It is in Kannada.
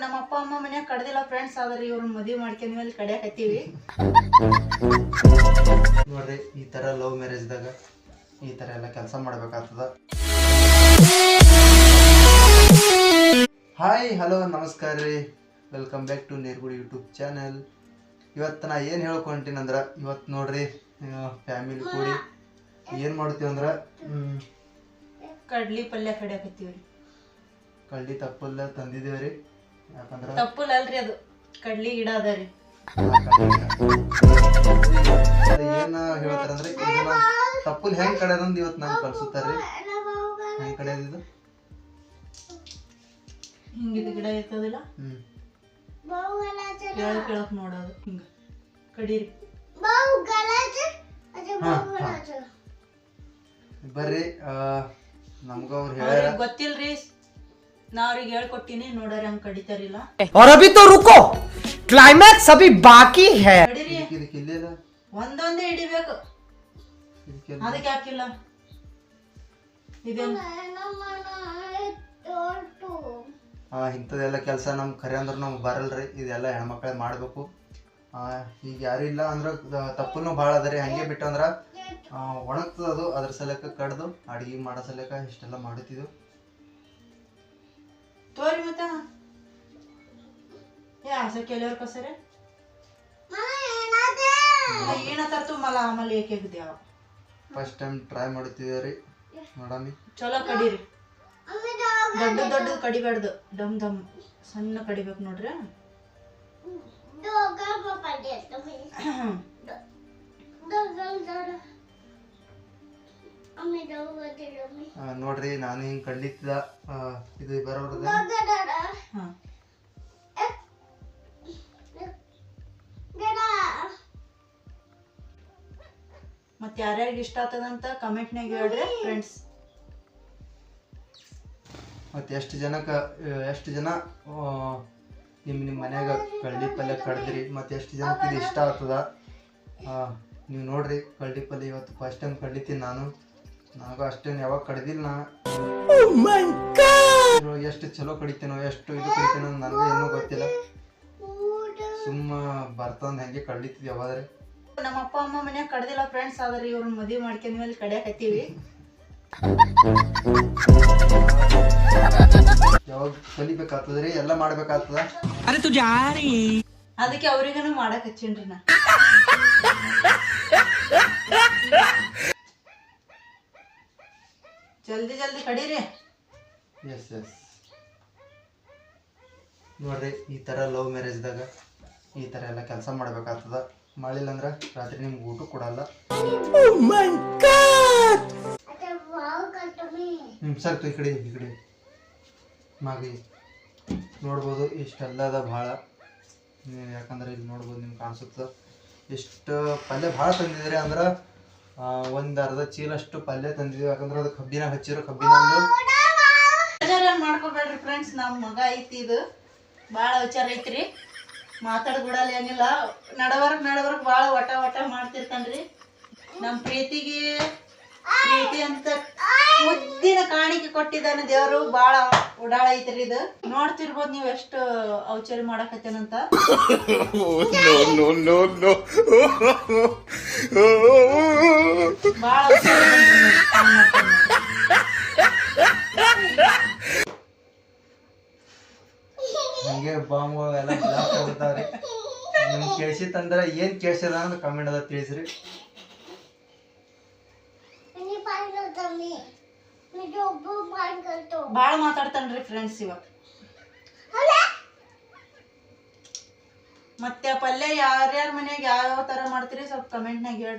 ನಮ್ಮ ಅಪ್ಪ ಅಮ್ಮ ಮನ್ಯಾಗ ಕಡ್ದಿಲ್ಲ ಫ್ರೆಂಡ್ಸ್ ಆದ್ರೆ ಇವ್ರನ್ನ ಮದುವೆ ಮಾಡ್ಕೊಂಡ್ ಮೇಲೆ ಕಡಿಯಾಕತ್ತೀವಿ. ನೋಡ್ರಿ ಈ ತರ ಲವ್ ಮ್ಯಾರೇಜ್ದಾಗ ಈ ತರ ಎಲ್ಲ ಕೆಲಸ ಮಾಡ್ಬೇಕಾಗ್ತದ. ಹಾಯ್ ಹಲೋ ನಮಸ್ಕಾರ ರೀ. Welcome back to Nergudi YouTube channel ಇವತ್ತು ನಾ ಏನು ಹೇಳ್ಕೊಂತೀನಂದ್ರೆ ಇವತ್ತು ನೋಡ್ರಿ ಫ್ಯಾಮಿಲಿ ಕೂಡಿ ಏನು ಮಾಡ್ತೀವಿ ಅಂದ್ರೆ ಹ್ಮ್, ಕಡ್ಲಿ ಪಲ್ಯ ಕಡಿಯಾಕತ್ತೀವಿ. ಕಡ್ಲಿ ತಪ್ಪಲ್ಲ ತಂದಿದ್ದೇವೆ ರೀ ಯಾಕಂದ್ರೆ ಅಲ್ಲ ಅಲ್ರಿ ಅದು. ಕಡ್ಲಿ ಗಿಡ ಅದ ರೀ. ಏನು ಹೇಳ್ತಾರಂದ್ರೆ ಇದನ್ನ ತಪ್ಪಲ್ ಹೆಂಗ್ ಕಡೆದಂದು ಇವತ್ತು ನಮ್ಗೆ ಕಳ್ಸುತ್ತಾರ್ರಿ ಹೆಂಗ್ ಕಡೆಯದಿದು ಹಿಂಗಿದ ಗಿಡ ಇರ್ತದಿಲ್ಲ? ಹ್ಮ್. ಕೇಳಕ್ ಕೇಳಕ್ ನೋಡೋದು. ಹಿಂಗ. ಕಡೀರಿ. ಬರ್ರಿ ನಮ್ಗ ಅವ್ರು ಹೇಳ ಗೊತ್ತಿಲ್ರಿ ನಾ ಅವ್ರಿಗೆ ಹೇಳ್ಕೊಟ್ಟಿನಿ ನೋಡ್ರಿ ಹಂಗ್ ಕಡಿತಾರಿಲ್ಲ और अभी तो रुको क्लाइमैक्स अभी बाकी है ಕಡೀರಿ ಇದಕ್ಕೆ ಇಲ್ಲಿದ ಒಂದೊಂದೇ ಹಿಡಿಬೇಕು ಇದಕ್ಕೆ ಅದಕ್ಕೆ ಹಾಕಿಲ್ಲ ಇದೇನು ಆ, ಇಂಥದ್ದೆಲ್ಲ ಕೆಲಸ ನಮ್ಗೆ ಖರೆ ಅಂದ್ರೆ ನಮ್ಗೆ ಬರಲ್ರಿ ಇದೆಲ್ಲ ಹೆಣ್ಮಕ್ಳೇ ಮಾಡಬೇಕು ಈಗ ಯಾರು ಇಲ್ಲ ಅಂದ್ರೆ ತಪ್ಪನು ಭಾಳ ಅದ ರೀ ಹಂಗೆ ಬಿಟ್ಟು ಅಂದ್ರೆ ಒಣಗ್ತದ ಅದು ಅದ್ರ ಸಲಕ ಕಡ್ದು ಅಡಿಗೆ ಮಾಡೋ ಸಲಕ ಇಷ್ಟೆಲ್ಲ ಮಾಡುತ್ತಿದ್ದು ತೋರಿ ಮತ್ತ ಏ असं केल्यावर कसं रे ಏನತ್ತಾರ तू मला आम्हाला एक एक द्यावा ಫಸ್ಟ್ ಟೈಮ್ ಟ್ರೈ ಮಾಡುತ್ತಿದ್ದೇವೆ ರೀ ನೋಡಮ್ಮಿ ಚಲೋ ಕಡೀರಿ ದೊಡ್ಡ ದೊಡ್ಡ ಕಡಿಬಾರ್ದು ಡಮ್ ಡಮ್ ಸಣ್ಣ ಕಡಿಬೇಕು ನೋಡ್ರಿ ಆ, ನೋಡ್ರಿ ನಾನು ಹಿಂಗೆ ಕಡ್ಲಿತ್ತಿದ ಇದು ಬರೋರದ. ಹಾ. ಮತ್ತೆ ಯಾರ್ಯಾರಿಗೆ ಇಷ್ಟ ಆಗ್ತದಂತ ಕಮೆಂಟ್ನಾಗ ಹೇಳ್ರಿ ಫ್ರೆಂಡ್ಸ್ ಮತ್ತು ಎಷ್ಟು ಜನಕ್ಕೆ ಎಷ್ಟು ಜನ ನಿಮ್ಮ ನಿಮ್ಮ ಮನ್ಯಾಗ ಕಳ್ಳಿ ಪಲ್ಯ ಕಡ್ದ್ರಿ. ಮತ್ತು ಎಷ್ಟು ಜನಕ್ಕೆ ಇದು ಇಷ್ಟ ಆಗ್ತದ? ನೀವು ನೋಡ್ರಿ ಕಳ್ಳಿ ಪಲ್ಯ ಇವತ್ತು ಫಸ್ಟ್ ಟೈಮ್ ಕಡ್ಲಿತೀನಿ ನಾನು. ನಾವು ಅಷ್ಟೇನು ಯಾವಾಗ ಕಡಿದಿಲ್ಲ ಎಷ್ಟು ಚಲೋ ಕಡಿತೇನೋ ಎಷ್ಟು ಇದು ಕಡಿತೇನೋ ನನಗೆ ಏನೂ ಗೊತ್ತಿಲ್ಲ. ಸುಮ್ಮ ಬರ್ತಂದ್ ಹೆಂಗೆ ಕಡ್ಲಿತ್ತಿದ್ ಯಾವಾದ್ರೆ ನಮ್ಮ ಅಪ್ಪ ಅಮ್ಮ ಮನ್ಯಾಗ ಕಡ್ದಿಲ್ಲ ಫ್ರೆಂಡ್ಸ್ ಆದ್ರೆ ಇವ್ರನ್ನ ಮದುವೆ ಮಾಡ್ಕೊಂಡ ಮೇಲೆ ಕಡಿಯಾಕತ್ತೀವಿ ಯಾವಾಗ ಕಲಿಬೇಕಾಗ್ತದ್ರಿ? ಎಲ್ಲ ಮಾಡ್ಬೇಕಾಗ್ತದ? ಅದಕ್ಕೆ ಅವ್ರಿಗನು ಮಾಡಕ್ ಹಚ್ಚೇನ್ರಿ ನಾ. ಜಲ್ದಿ ಜಲ್ದಿ ಕಡೀರಿ ಎಸ್ ಎಸ್ ನೋಡ್ರಿ ಈ ಥರ ಲವ್ ಮ್ಯಾರೇಜ್ದಾಗ ಈ ಥರ ಎಲ್ಲ ಕೆಲಸ ಮಾಡ್ಬೇಕಾಗ್ತದ. ಮಾಡಿಲ್ಲ ಅಂದ್ರೆ ರಾತ್ರಿ ನಿಮ್ಗೆ ಊಟ ಕೊಡಲ್ಲ. ಹ್ಞೂ ಸರ್ ಈ ಕಡೆ ಈ ಕಡೆ. ಮಾಗಿ. ನೋಡ್ಬೋದು ಇಷ್ಟೆಲ್ಲ ಅದ ಭಾಳ. ನೀವು ಯಾಕಂದ್ರೆ ಇಲ್ಲಿ ನೋಡ್ಬೋದು ನಿಮ್ಗೆ ಕಾಣಿಸುತ್ತೆ. ಎಷ್ಟು ಪಲ್ಯ ಭಾಳ ತಂದಿದ್ರಿ ಅಂದ್ರೆ ಒಂದು ಅರ್ಧ ಚೀಲಷ್ಟು ಪಲ್ಯ ತಂದಿದ್ವಿ. ಯಾಕಂದ್ರೆ ಅದು ಕಬ್ಬಿನ ಹಚ್ಚಿರೋ ಕಬ್ಬಿನ ಒಂದು. ಮಾಡ್ಕೋಬೇಡ್ರಿ ಫ್ರೆಂಡ್ಸ್ ನಮ್ಮ ಮಗ ಐತಿ ಇದು. ಭಾಳ ವಿಚಾರ ಐತ್ರಿ. ಮಾತಾಡ್ ಬಿಡಲ್ಲ ಏನಿಲ್ಲ. ನಡವರ್ಕ್ ನಡವರ್ಕ್ ಭಾಳ ವಟ ವಟ ಮಾಡ್ತಿರ್ತಾನ್ರಿ. ನಮ್ಮ ಪ್ರೀತಿಗೆ, ಪ್ರೀತಿ ಅಂತ ಮುದ್ದಿನ ಕಾಣಿಕೆ ಕೊಟ್ಟಿದ್ದಾನೆ ದೇವರು. ಬಾಳ ಓಡಾಳ ಐತ್ರಿ ಇದು. ನೋಡ್ತಿರ್ಬೋದು ನೀವು ಎಷ್ಟು ಔಚರಿ ಮಾಡಕತ್ತೇನಂತ. ನೋಡಿ. ಹಂಗೆ ಬಾಂಬು ಎಲ್ಲ ಬ್ಲಾಸ್ಟ್ ಆಗುತ್ತಾವ್ರಿ ನಿಮ್ಗೆ ಕೇಳಿಸಿತ್ತಂದ್ರೆ ಏನು ಕೇಳಿಸಿದ ಅಂದ್ರೆ ಕಮೆಂಟ್ ಅದ ತಿಳಿಸ್ರಿ. ಭಾಳ ಮಾತಾಡ್ತಾನ್ರಿ ಫ್ರೆಂಡ್ಸ್ ಇವಾಗ. ಮತ್ತೆ ಪಲ್ಯ ಯಾರ್ಯಾರ ಮನ್ಯಾಗ ಯಾವ ತರ ಮಾಡ್ತೀರಿ ಸ್ವಲ್ಪ ಕಮೆಂಟ್ನಾಗ ಹೇಳ್ರಿ.